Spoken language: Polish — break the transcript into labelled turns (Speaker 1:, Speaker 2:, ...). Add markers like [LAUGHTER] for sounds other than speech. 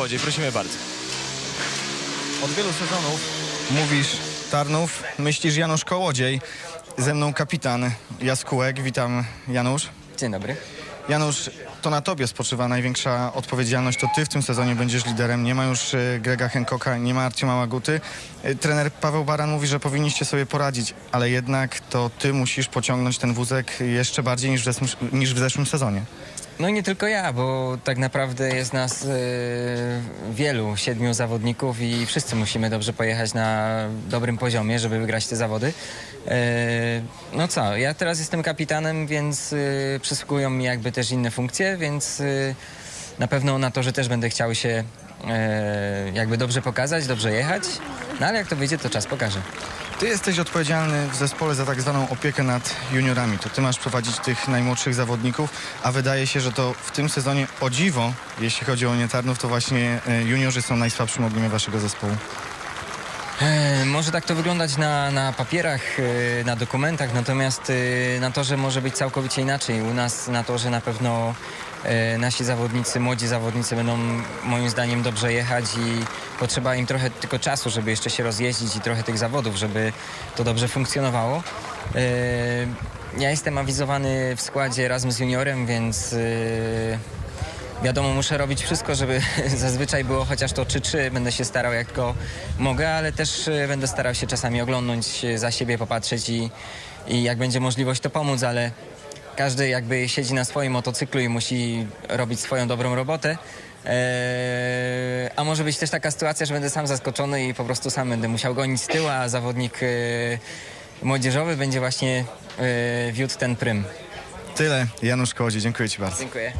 Speaker 1: Kołodziej, prosimy bardzo.
Speaker 2: Od wielu sezonów mówisz Tarnów, myślisz Janusz Kołodziej. Ze mną kapitan Jaskółek. Witam Janusz.
Speaker 3: Dzień dobry.
Speaker 2: Janusz, to na tobie spoczywa największa odpowiedzialność. To ty w tym sezonie będziesz liderem. Nie ma już e, Grega Hancocka, nie ma Arciema Łaguty. E, Trener Paweł Baran mówi, że powinniście sobie poradzić, ale jednak to ty musisz pociągnąć ten wózek jeszcze bardziej niż w zeszłym, niż w zeszłym sezonie.
Speaker 3: No i nie tylko ja, bo tak naprawdę jest nas e, wielu, siedmiu zawodników i wszyscy musimy dobrze pojechać na dobrym poziomie, żeby wygrać te zawody. E, no co, ja teraz jestem kapitanem, więc e, przysługują mi jakby też inne funkcje, więc e, na pewno na to, że też będę chciał się e, jakby dobrze pokazać, dobrze jechać. No ale jak to wyjdzie, to czas pokaże.
Speaker 2: Ty jesteś odpowiedzialny w zespole za tak zwaną opiekę nad juniorami. To ty masz prowadzić tych najmłodszych zawodników, a wydaje się, że to w tym sezonie o dziwo, jeśli chodzi o Nietarnów, to właśnie e, juniorzy są najsłabszym ogniwem waszego zespołu.
Speaker 3: E, Może tak to wyglądać na, na papierach, e, na dokumentach, natomiast e, na to, że może być całkowicie inaczej. U nas na to, że na pewno nasi zawodnicy, młodzi zawodnicy będą moim zdaniem dobrze jechać i potrzeba im trochę tylko czasu, żeby jeszcze się rozjeździć i trochę tych zawodów, żeby to dobrze funkcjonowało. Ja jestem awizowany w składzie razem z juniorem, więc Wiadomo, muszę robić wszystko, żeby [LAUGHS] zazwyczaj było chociaż to czy czy będę się starał jak tylko mogę, ale też e, będę starał się czasami oglądnąć e, za siebie, popatrzeć i, i jak będzie możliwość to pomóc, ale każdy jakby siedzi na swoim motocyklu i musi robić swoją dobrą robotę. Eee, a może być też taka sytuacja, że będę sam zaskoczony i po prostu sam będę musiał gonić z tyłu, a zawodnik e, młodzieżowy będzie właśnie e, wiódł ten prym.
Speaker 2: Tyle. Janusz Kołodziej, dziękuję ci bardzo.
Speaker 3: Dziękuję.